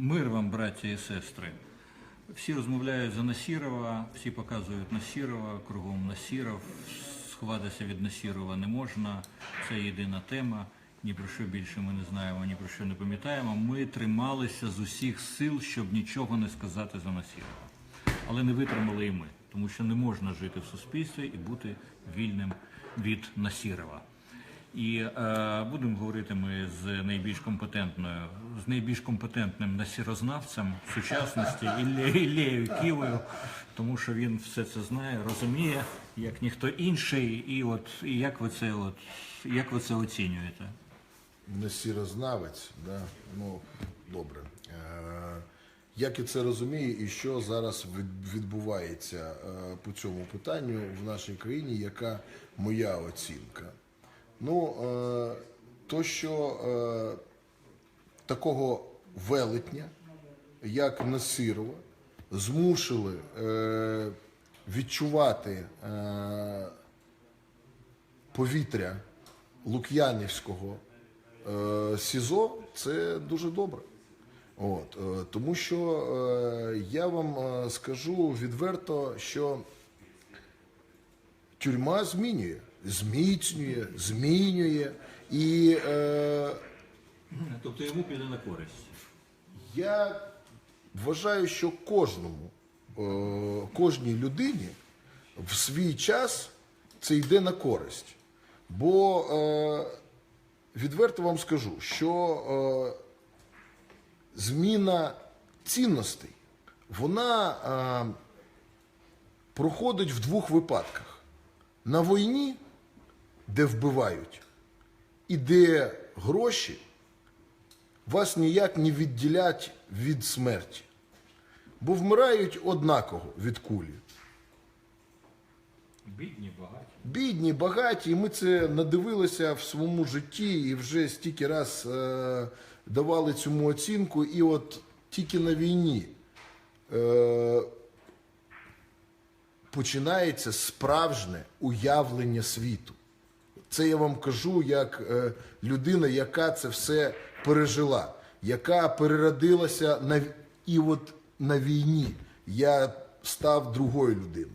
Мир вам, браття і сестри. Всі розмовляють за Насірова, всі показують Насірова, кругом Насіров. Сховатися від Насірова не можна. Це єдина тема. Ні про що більше ми не знаємо, ні про що не пам'ятаємо. Ми трималися з усіх сил, щоб нічого не сказати за Насірова. Але не витримали і ми, тому що не можна жити в суспільстві і бути вільним від Насірова. І е, будемо говорити ми з найбільш компетентною, з найбільш компетентним насірознавцем сучасності Ілле- Іллею Ківою, тому що він все це знає, розуміє, як ніхто інший. І от і як ви це от як ви це оцінюєте? не сірознавець, да? ну добре. Е, як я це розумію, і що зараз від- відбувається е, по цьому питанню в нашій країні, яка моя оцінка? Ну, е, то, що е, такого велетня, як Насирова, змусили е, відчувати повітря Лук'янівського СІЗО, це дуже добре. От, тому що я вам скажу відверто, що тюрма змінює, зміцнює, змінює. І е, Тобто йому піде на користь. я вважаю, що кожному, е, кожній людині в свій час це йде на користь. Бо е, відверто вам скажу, що е, зміна цінностей, вона е, проходить в двох випадках: на війні, де вбивають, і де гроші вас ніяк не відділять від смерті. Бо вмирають однаково від кулі. Бідні, багаті. Бідні, багаті, і ми це надивилися в своєму житті і вже стільки раз е, давали цьому оцінку. І от тільки на війні е, починається справжнє уявлення світу. Це я вам кажу як е, людина, яка це все пережила, яка переродилася на і от на війні. Я став другою людиною.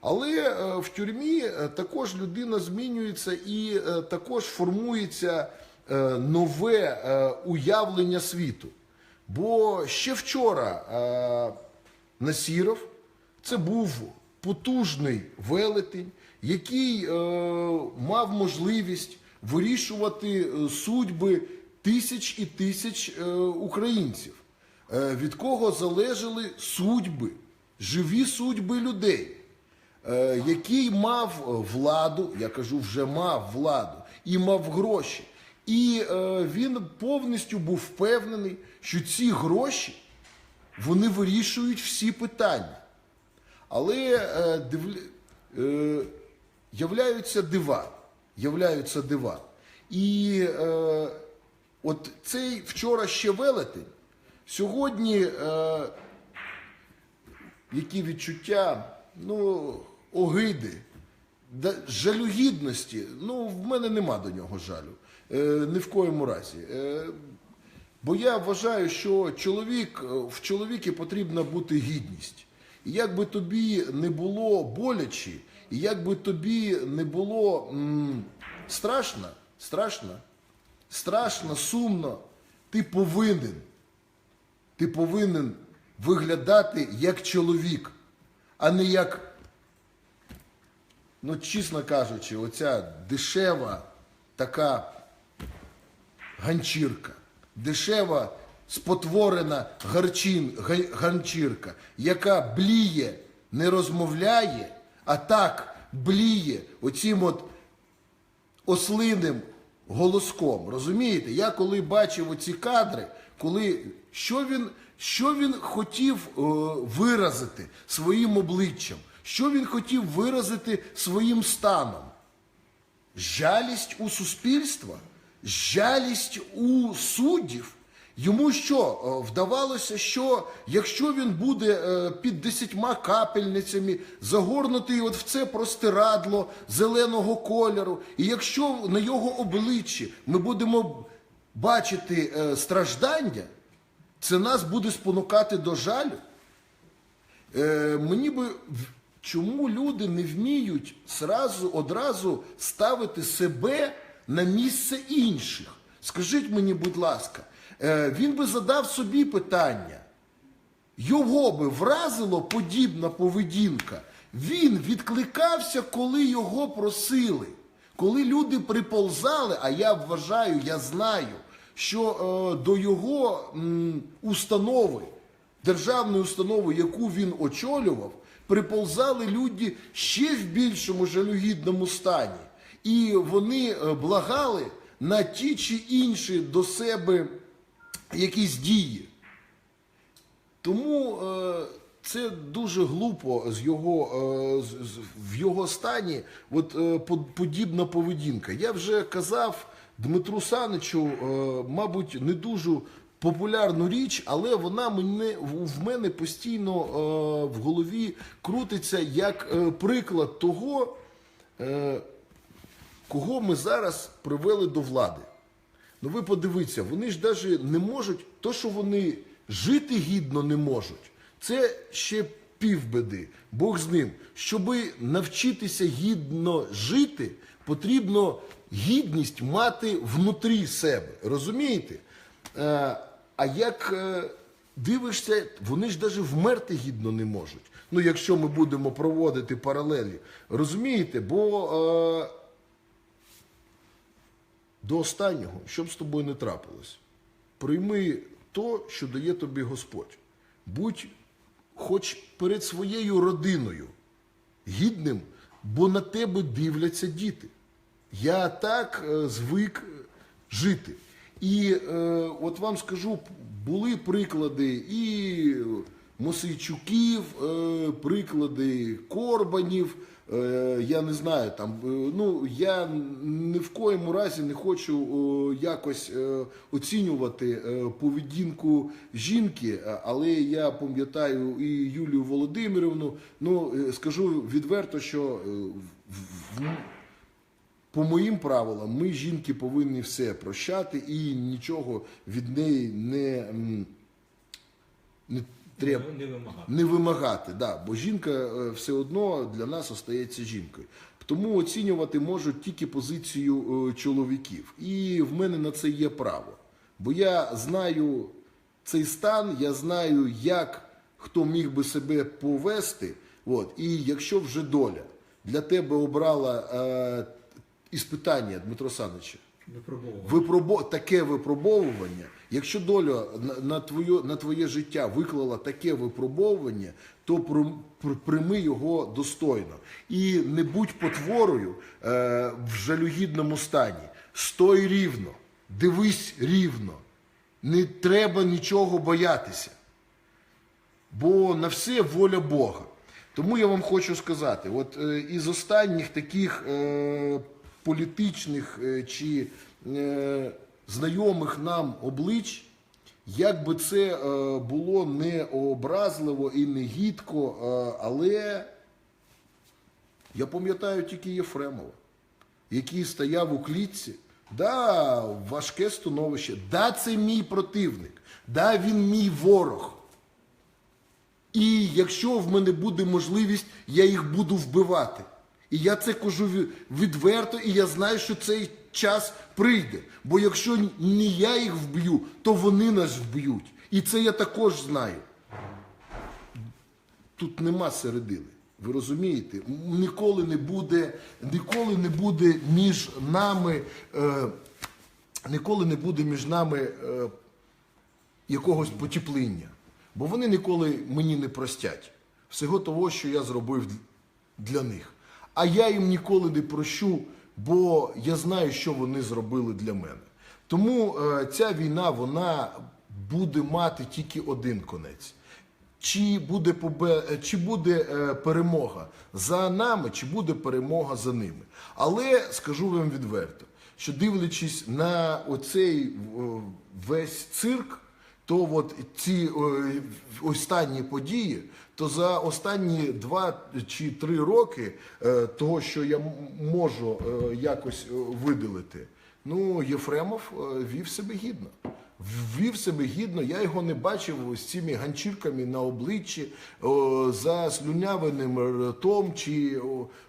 Але е, в тюрмі е, також людина змінюється і е, також формується е, нове е, уявлення світу. Бо ще вчора е, Насіров це був потужний велетень, який е, мав можливість вирішувати е, судьби тисяч і тисяч е, українців, е, від кого залежали судьби, живі судьби людей, е, який мав владу, я кажу, вже мав владу і мав гроші. І е, він повністю був впевнений, що ці гроші вони вирішують всі питання. Але е, дивля... е, являються дива. Являються дива. І е, от цей вчора ще велетень, сьогодні е, які відчуття, ну, огиди, жалюгідності, ну, в мене нема до нього жалю. Е, ні в коєму разі. Е, Бо я вважаю, що чоловік, е, в чоловіки потрібна бути гідність. І як би тобі не було боляче, і як би тобі не було м, страшно, страшно, страшно, сумно, ти повинен, ти повинен виглядати як чоловік, а не як, ну, чесно кажучи, оця дешева така ганчірка, дешева спотворена гарчин, га- ганчірка, яка бліє, не розмовляє, а так бліє оцім от ослиним голоском. Розумієте? Я коли бачив оці кадри, коли що він, що він хотів е, виразити своїм обличчям, що він хотів виразити своїм станом. Жалість у суспільства, жалість у суддів. Йому що е, вдавалося, що якщо він буде е, під десятьма капельницями загорнутий от в це простирадло зеленого кольору, і якщо на його обличчі ми будемо бачити е, страждання, це нас буде спонукати до жалю. Мені би чому люди не вміють сразу, одразу ставити себе на місце інших? Скажіть мені, будь ласка, він би задав собі питання. Його би вразило подібна поведінка. Він відкликався, коли його просили. Коли люди приползали, а я вважаю, я знаю, що е, до його м, установи, державної установи, яку він очолював, приползали люди ще в більшому жалюгідному стані. І вони е, благали на ті чи інші до себе якісь дії. Тому е, це дуже глупо з його, е, в його стані от, е, по- подібна поведінка. Я вже казав Дмитру Саничу, мабуть, не дуже популярну річ, але вона мене, в мене постійно в голові крутиться як приклад того, кого ми зараз привели до влади. Ну ви подивіться, вони ж навіть не можуть, то, що вони жити гідно не можуть, це ще півбеди. Бог з ним. Щоби навчитися гідно жити, потрібно гідність мати внутрі себе. Розумієте? Е, а як е, дивишся, вони ж навіть вмерти гідно не можуть. Ну, якщо ми будемо проводити паралелі. Розумієте? Бо. До останнього, що б з тобою не трапилось, прийми то, що дає тобі Господь. Будь хоч перед своєю родиною гідним, бо на тебе дивляться діти. Я так е, звик жити. І е, от вам скажу, були приклади і Мосейчуків, е, приклади Корбанів. Е, я не знаю, там, е, ну, я ні в коєму разі не хочу якось оцінювати поведінку жінки, але я пам'ятаю і Юлію Володимирівну. Ну, скажу відверто, що в- по моїм правилам, ми жінки повинні все прощати і нічого від неї не, не треба Не вимагати. не вимагати. Да, бо жінка е, все одно для нас остається жінкою. Тому оцінювати можуть тільки позицію е, чоловіків. І в мене на це є право. Бо я знаю цей стан, я знаю, як хто міг би себе повести. От. І якщо вже доля для тебе обрала е, іспитання, Дмитро Санича, Випробовувати. випробо... таке випробовування, якщо доля на, твоє, на твоє життя виклала таке випробовування, то пр- пр- прийми його достойно. І не будь потворою е, в жалюгідному стані. Стой рівно, дивись рівно. Не треба нічого боятися. Бо на все воля Бога. Тому я вам хочу сказати: от е, із останніх таких е, політичних е, чи е, знайомих нам облич, як би це е, було не образливо і не гідко, але я пам'ятаю тільки Єфремова, який стояв у клітці. Да, важке становище. Да, це мій противник. Да, він мій ворог. І якщо в мене буде можливість, я їх буду вбивати. І я це кажу відверто, і я знаю, що цей час прийде. Бо якщо не я їх вб'ю, то вони нас вб'ють. І це я також знаю. Тут нема середини. Ви розумієте? Ніколи не буде, ніколи не буде між нами, е, ніколи не буде між нами е, якогось потепління. Бо вони ніколи мені не простять всього того, що я зробив для них. А я їм ніколи не прощу, бо я знаю, що вони зробили для мене. Тому е, ця війна вона буде мати тільки один конець. Чи буде, побе... е, чи буде е, перемога за нами, чи буде перемога за ними. Але скажу вам відверто, що дивлячись на оцей о, весь цирк, то от ці останні події, то за останні два чи три роки е, того, що я можу е, якось е, виділити, ну Єфремов вів себе гідно. вів себе гідно, я його не бачив з цими ганчірками на обличчі, за слюнявиним ртом чи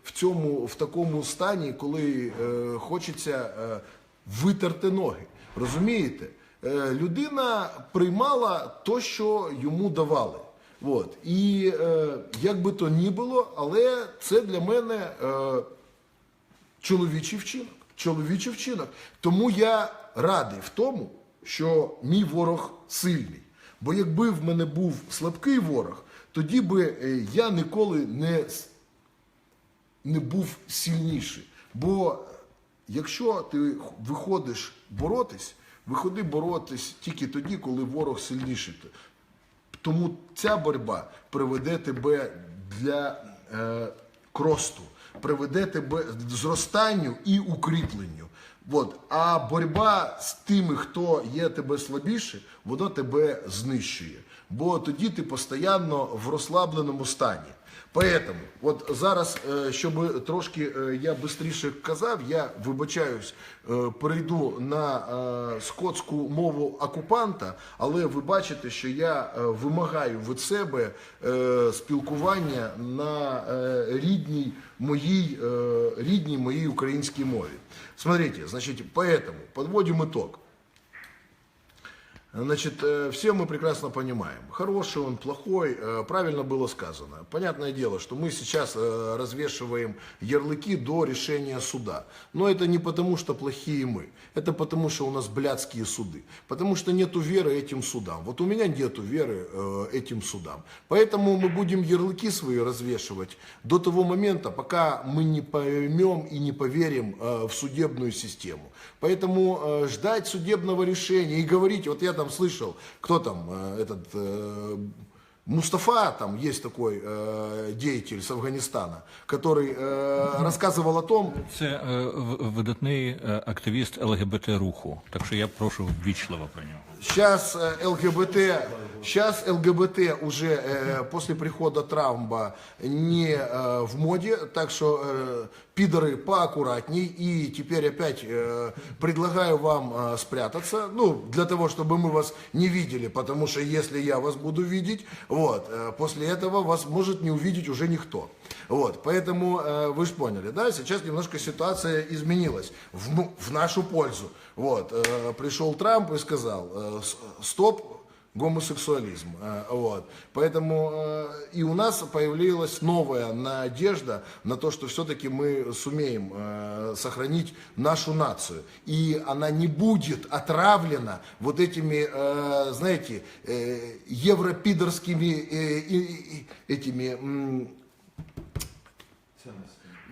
в цьому в такому стані, коли хочеться витерти ноги. Розумієте? Е, людина приймала то, що йому давали. От. І е, як би то ні було, але це для мене е, чоловічий вчинок. Чоловічий вчинок. Тому я радий в тому, що мій ворог сильний. Бо якби в мене був слабкий ворог, тоді би е, я ніколи не, не був сильніший. Бо якщо ти виходиш боротись, виходи боротись тільки тоді, коли ворог сильніший. Тому ця боротьба приведе тебе для е, кросту, приведе тебе зростанню і укріпленню. От. А боротьба з тими, хто є тебе слабіше, воно тебе знищує. Бо тоді ти постійно в розслабленому стані. Поэтому, от зараз, щоб трошки е, я швидше казав, я вибачаюсь, е, перейду на скотську мову окупанта, але ви бачите, що я вимагаю від себе спілкування на рідній моїй, рідній моїй українській мові. Смотрите, значит, поэтому подводим итог. Значит, э, все мы прекрасно понимаем, хороший он, плохой, э, правильно было сказано. Понятное дело, что мы сейчас э, развешиваем ярлыки до решения суда. Но это не потому, что плохие мы, это потому, что у нас блядские суды. Потому что нету веры этим судам. Вот у меня нету веры этим судам. Поэтому мы будем ярлыки свои развешивать до того момента, пока мы не поймем и не поверим в судебную систему. Поэтому ждать судебного решения и говорить, вот я там слышал, кто там, э, этот э, Мустафа, там есть такой э, деятель с Афганистана, который э, рассказывал о том, Це е, в- видатний е, активіст ЛГБТ руху. Так що я прошу ввічливо про нього. Сейчас э, ЛГБТ, сейчас ЛГБТ уже э, после прихода Трампа не э, в моде, так что э, пидоры поаккуратней. И теперь опять э, предлагаю вам э, спрятаться, ну, для того, чтобы мы вас не видели, потому что если я вас буду видеть, вот, э, после этого вас может не увидеть уже никто. Вот, поэтому э, вы же поняли, да, сейчас немножко ситуация изменилась в, в нашу пользу. Вот, э, пришел Трамп и сказал, э, стоп гомосексуализм. Э, вот. Поэтому э, и у нас появилась новая надежда на то, что все-таки мы сумеем э, сохранить нашу нацию. И она не будет отравлена вот этими, знаете, европидорскими этими... м,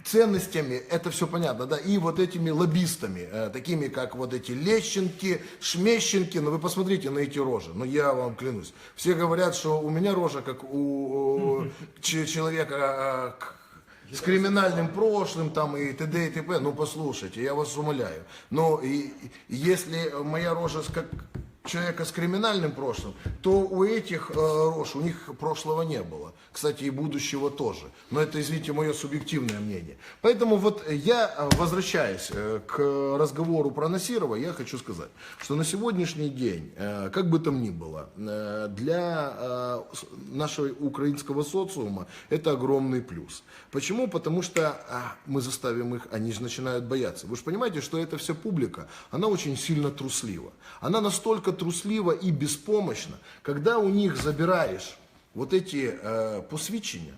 ценностями, это все понятно, да, и вот этими лоббистами, э, такими как вот эти Лещенки, Шмещенки, ну вы посмотрите на эти рожи, ну я вам клянусь. Все говорят, что у меня рожа как у ч- человека э, с криминальным прошлым там и т.д. и т.п. Ну послушайте, я вас умоляю. Но и, если моя рожа как человека с криминальным прошлым, то у этих э, рож, у них прошлого не было. Кстати, и будущего тоже. Но это, извините, мое субъективное мнение. Поэтому вот я, э, возвращаясь э, к разговору про Насирова, я хочу сказать, что на сегодняшний день, э, как бы там ни было, э, для э, нашего украинского социума это огромный плюс. Почему? Потому что а, мы заставим их, они же начинают бояться. Вы же понимаете, что эта вся публика, она очень сильно труслива. Она настолько труслива и беспомощно, когда у них забираешь вот эти э, посвящения,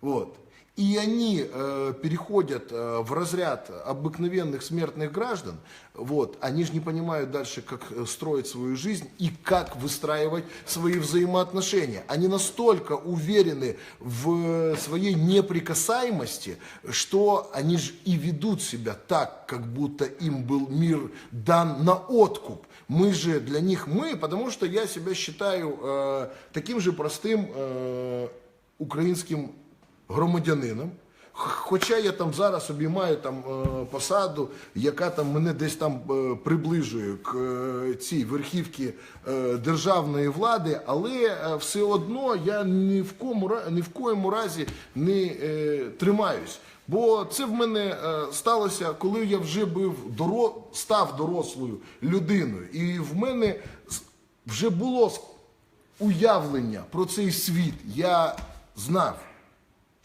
вот, и они э, переходят э, в разряд обыкновенных смертных граждан, вот, они же не понимают дальше, как э, строить свою жизнь и как выстраивать свои взаимоотношения. Они настолько уверены в своей неприкасаемости, что они же и ведут себя так, как будто им был мир дан на откуп. Мы же для них мы, потому что я себя считаю э, таким же простым э, украинским громадянином, Хоча я там зараз обіймаю там е, посаду, яка там мене десь там е, приближує к е, цій верхівці державної влади, але все одно я ні в кому ні в коєму разі не тримаюсь. Бо це в мене сталося, коли я вже був доро... став дорослою людиною, і в мене вже було уявлення про цей світ. Я знав,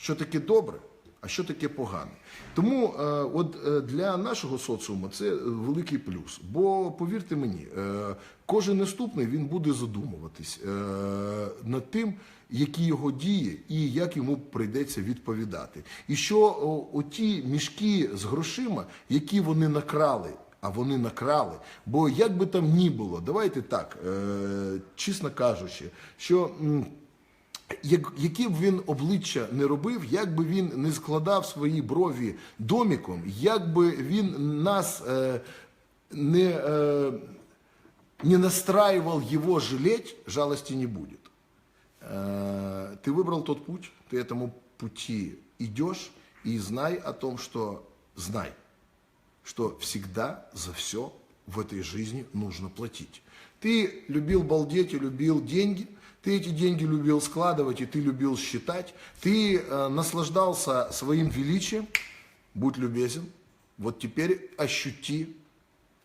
що таке добре, а що таке погане. Тому е, от е, для нашого соціуму це великий плюс. Бо повірте мені, е, кожен наступний він буде задумуватись над тим, які його дії і як йому прийдеться відповідати. І що оті мішки з грошима, які вони накрали. А вони накрали. Бо як би там ні було, давайте так, чесно кажучи, що м, як, які б він обличчя не робив, як би він не складав свої брові доміком, як би він нас е, не, е, не настраивал его жалеть, жалости не будет. Э, Ты выбрал тот путь, ты этому пути идешь и знай о том, что знай, что всегда за все в этой жизни нужно платить. Ты любил балдеть и любил деньги, ты эти деньги любил складывать и ты любил считать, ты э, наслаждался своим величием, будь любезен, вот теперь ощути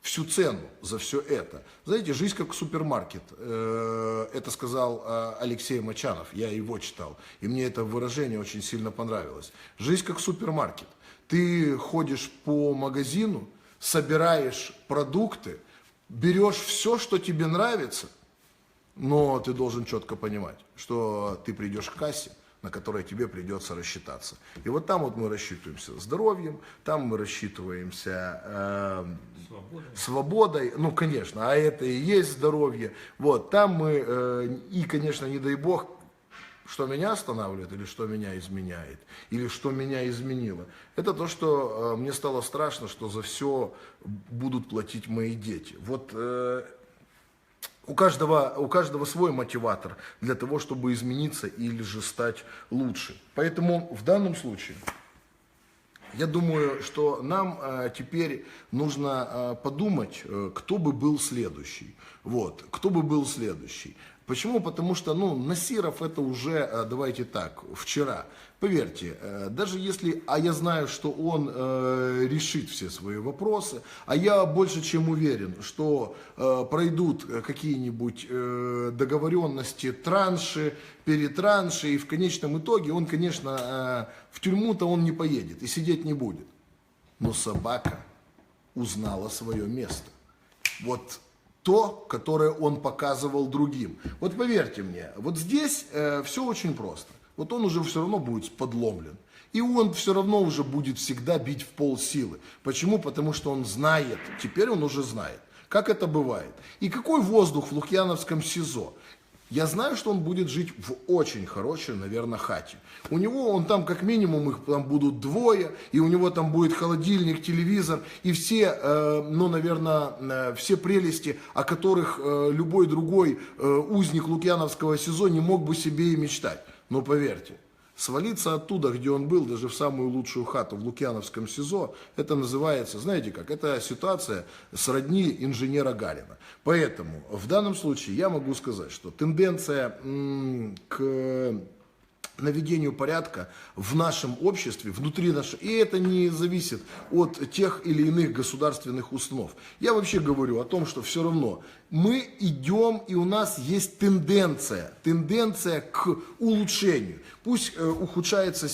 всю цену за все это. Знаете, жизнь как супермаркет. Э, Это сказал э, Алексей Мачанов, я его читал. И мне это выражение очень сильно понравилось. Жизнь как супермаркет. Ты ходишь по магазину, собираешь продукты, берешь все, что тебе нравится, но ты должен четко понимать, что ты придешь к кассе, на которой тебе придется рассчитаться. И вот там вот мы рассчитываемся здоровьем, там мы рассчитываемся э, свободой, ну, конечно, а это и есть здоровье. Вот, там мы, э, и, конечно, не дай бог, что меня останавливает или что меня изменяет, или что меня изменило. Это то, что э, мне стало страшно, что за все будут платить мои дети. Вот э, у каждого, у каждого свой мотиватор для того, чтобы измениться или же стать лучше. Поэтому в данном случае я думаю, что нам э, теперь нужно э, подумать, э, кто бы был следующий. Вот, кто бы был следующий. Почему? Потому что, ну, Насиров это уже, э, давайте так, вчера. Поверьте, э, даже если, а я знаю, что он э, решит все свои вопросы, а я больше чем уверен, что э, пройдут э, какие-нибудь э, договоренности, транши, перетранши, и в конечном итоге он, конечно, в тюрьму-то он не поедет и сидеть не будет. Но собака узнала свое место. Вот то, которое он показывал другим. Вот поверьте мне, вот здесь все очень просто. Вот он уже все равно будет подломлен. И он все равно уже будет всегда бить в пол силы. Почему? Потому что он знает, теперь он уже знает, как это бывает. И какой воздух в Лукьяновском СИЗО? Я знаю, что он будет жить в очень хорошей, наверное, хате. У него, он там как минимум, их там будут двое, и у него там будет холодильник, телевизор, и все, э, ну, наверное, э, все прелести, о которых э, любой другой э, узник Лукьяновского СИЗО не мог бы себе и мечтать. Но поверьте, свалиться оттуда, где он был, даже в самую лучшую хату в Лукьяновском СИЗО, это называется, знаете как, это ситуация сродни инженера Гарина. Поэтому в данном случае я могу сказать, что тенденция м, к наведению порядка в нашем обществе, внутри нашего, и это не зависит от тех или иных государственных установ. Я вообще говорю о том, что все равно мы идем, и у нас есть тенденция, тенденция к улучшению. Пусть э, ухудшается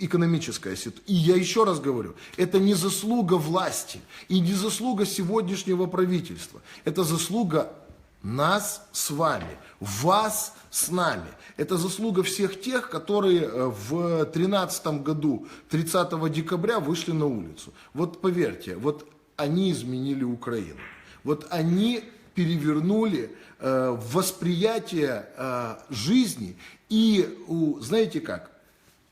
экономическая ситуация. И я еще раз говорю, это не заслуга власти и не заслуга сегодняшнего правительства. Это заслуга нас с вами, вас с нами. Это заслуга всех тех, которые э, в 2013 году, 30 декабря, вышли на улицу. Вот поверьте, вот они изменили Украину. Вот они перевернули э, восприятие э, жизни. И, у, знаете как,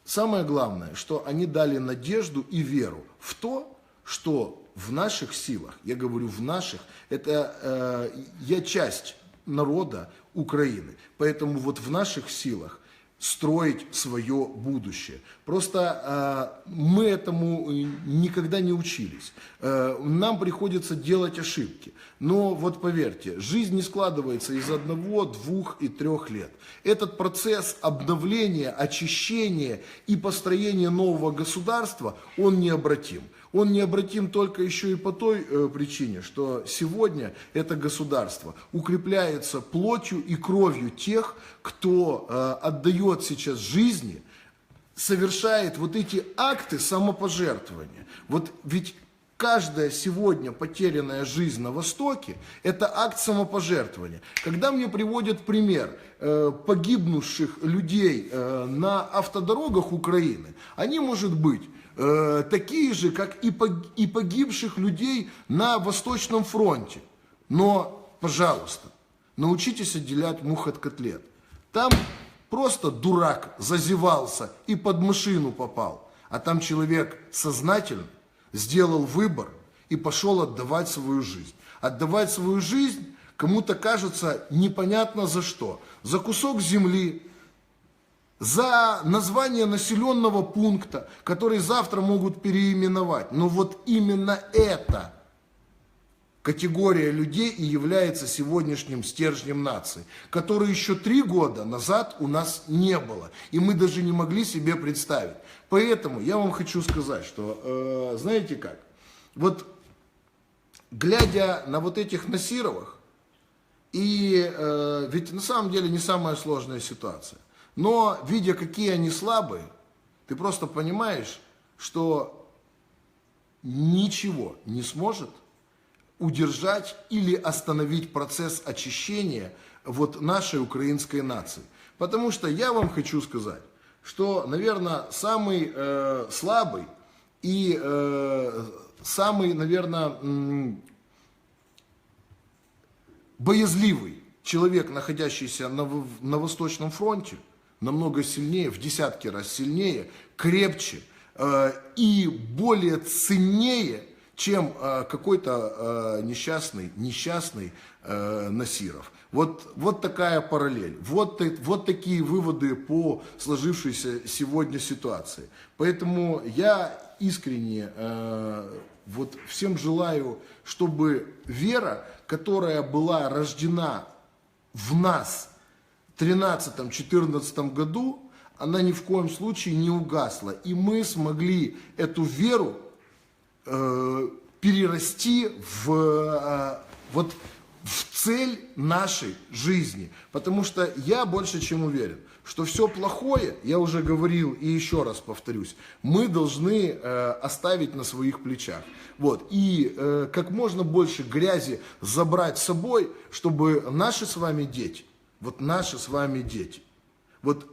Самое главное, что они дали надежду и веру в то, что в наших силах, я говорю в наших, это э, я часть народа Украины, поэтому вот в наших силах строить свое будущее. Просто э, мы этому э, никогда не учились. Э, нам приходится делать ошибки. Но вот поверьте, жизнь не складывается из одного, двух и трех лет. Этот процесс обновления, очищения и построения нового государства, он необратим. Он необратим только еще и по той э, причине, что сегодня это государство укрепляется плотью и кровью тех, кто э, отдает сейчас жизни, совершает вот эти акты самопожертвования. Вот ведь каждая сегодня потерянная жизнь на Востоке – это акт самопожертвования. Когда мне приводят пример э, погибнувших людей э, на автодорогах Украины, они, может быть, э, такие же, как и, пог- и погибших людей на Восточном фронте. Но, пожалуйста, научитесь отделять мух от котлет. Там просто дурак зазевался и под машину попал. А там человек сознательно сделал выбор и пошел отдавать свою жизнь. Отдавать свою жизнь кому-то кажется непонятно за что. За кусок земли, за название населенного пункта, который завтра могут переименовать. Но вот именно это категория людей и является сегодняшним стержнем нации, который еще три года назад у нас не было, и мы даже не могли себе представить. Поэтому я вам хочу сказать, что, э, знаете как, вот глядя на вот этих Насировых, и э, ведь на самом деле не самая сложная ситуация, но видя, какие они слабые, ты просто понимаешь, что ничего не сможет удержать или остановить процесс очищения вот нашей украинской нации. Потому что я вам хочу сказать, что, наверное, самый э, слабый и э, самый, наверное, м, боязливый человек, находящийся на, на Восточном фронте, намного сильнее, в десятки раз сильнее, крепче э, и более ценнее, чем э, какой-то э, несчастный, несчастный э, Насиров. Вот, вот такая параллель, вот, вот такие выводы по сложившейся сегодня ситуации. Поэтому я искренне э, вот всем желаю, чтобы вера, которая была рождена в нас в 13-14 году, она ни в коем случае не угасла. И мы смогли эту веру э, перерасти в, э, вот, в цель нашей жизни. Потому что я больше чем уверен, что все плохое, я уже говорил и еще раз повторюсь, мы должны э, оставить на своих плечах. Вот. И э, как можно больше грязи забрать с собой, чтобы наши с вами дети, вот наши с вами дети, вот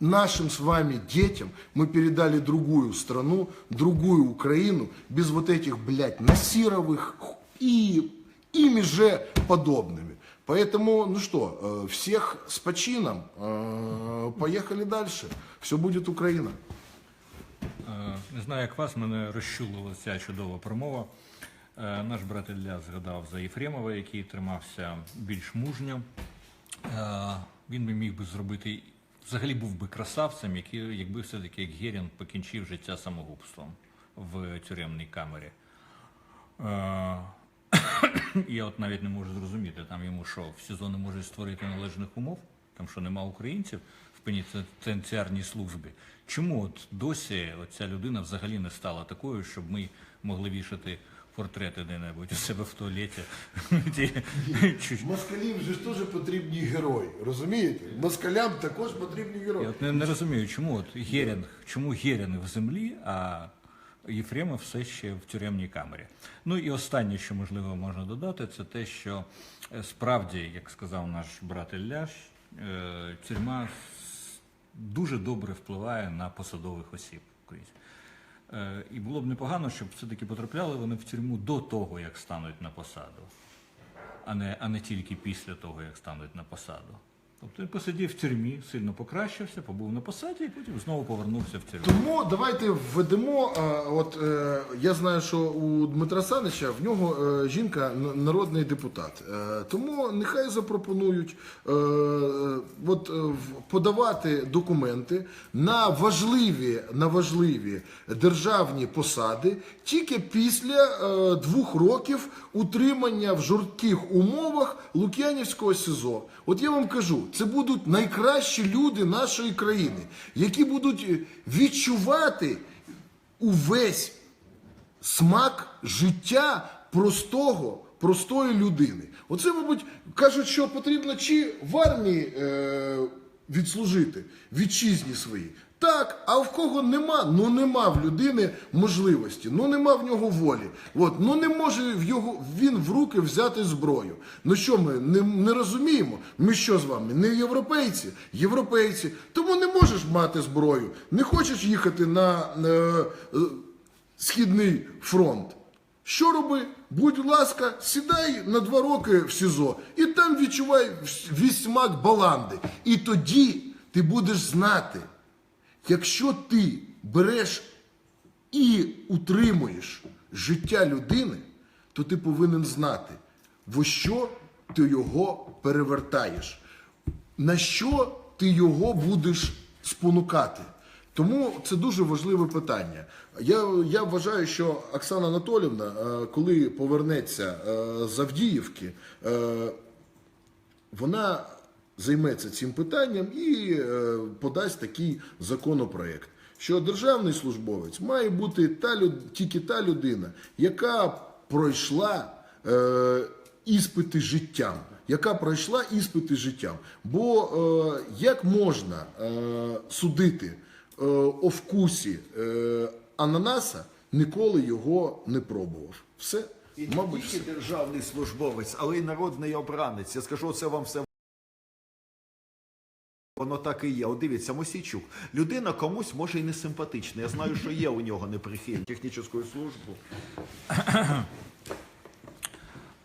нашим с вами детям мы передали другую страну, другую Украину, без вот этих, блядь, насировых и ими же подобными. Поэтому, ну что, э, всех с почином, э, поехали дальше. Все будет Украина. Е, Не знаю, як вас, мене розчулила ця чудова промова. Е, Наш брат Ілля згадав за Єфремова, який тримався більш мужньо. Е, Він би міг би зробити, взагалі був би красавцем, який, якби все-таки як Герін покінчив життя самогубством в тюремній камері. Е, Я от навіть не можу зрозуміти, там йому що, в СІЗО не можуть створити належних умов, там що нема українців в пенітенціарній службі. Чому от досі ця людина взагалі не стала такою, щоб ми могли вішати портрети де-небудь у себе в туалеті? Москалів же ж теж потрібні герої, розумієте? Москалям також потрібні Я герої. от не, не розумію, чому от Герінг, чому Герінг в землі, а Єфремов все ще в тюремній камері. Ну і останнє, що можливо можна додати, це те, що е, справді, як сказав наш брат Ілляш, е, тюрма дуже добре впливає на посадових осіб. Е, І було б непогано, щоб все-таки потрапляли вони в тюрму до того, як стануть на посаду, а не, а не тільки після того, як стануть на посаду. Тобто він посидів в тюрмі, сильно покращився, побув на посаді і потім знову повернувся в тюрму. Тому давайте введемо. е, От е, я знаю, що у Дмитра Санича в нього е, жінка н- народний депутат. Е, Тому нехай запропонують е, е, от, е, в- подавати документи на важливі, на важливі державні посади тільки після е, двох років утримання в жорстких умовах Лук'янівського СИЗО. От я вам кажу, це будуть найкращі люди нашої країни, які будуть е, відчувати увесь смак життя простого, простої людини. Оце, мабуть, кажуть, що потрібно чи в армії е, відслужити вітчизні свої. Так, а в кого нема, ну нема в людини можливості, ну нема в нього волі. От, ну не може в його, він в руки взяти зброю. Ну що ми не, не розуміємо? Ми що з вами? Не європейці? Європейці. Тому не можеш мати зброю. Не хочеш їхати на е, е, Східний фронт. Що роби? Будь ласка, сідай на два роки в СІЗО і там відчувай весь смак баланди. І тоді ти будеш знати, якщо ти береш і утримуєш життя людини, то ти повинен знати, во що ти його перевертаєш, на що ти його будеш спонукати. Тому це дуже важливе питання. Я, я вважаю, що Оксана Анатолівна, е, коли повернеться е, з Авдіївки, е, вона займеться цим питанням і е, подасть такий законопроект. Що державний службовець має бути та люд- тільки та людина, яка пройшла е, іспити життям, яка пройшла іспити життям. Бо е, як можна е, судити е, о вкусі е, ананаса, ніколи його не пробував. Все, І мабуть, все. тільки державний службовець, але й народний обранець. Я скажу, це вам все. Воно так і є. От дивіться, Мосійчук. Людина комусь може і не симпатична. Я знаю, що є у нього неприхильність технічну службу.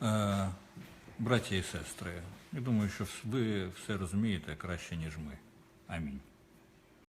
Е, браті і сестри, я думаю, що ви все розумієте краще, ніж ми. Амінь.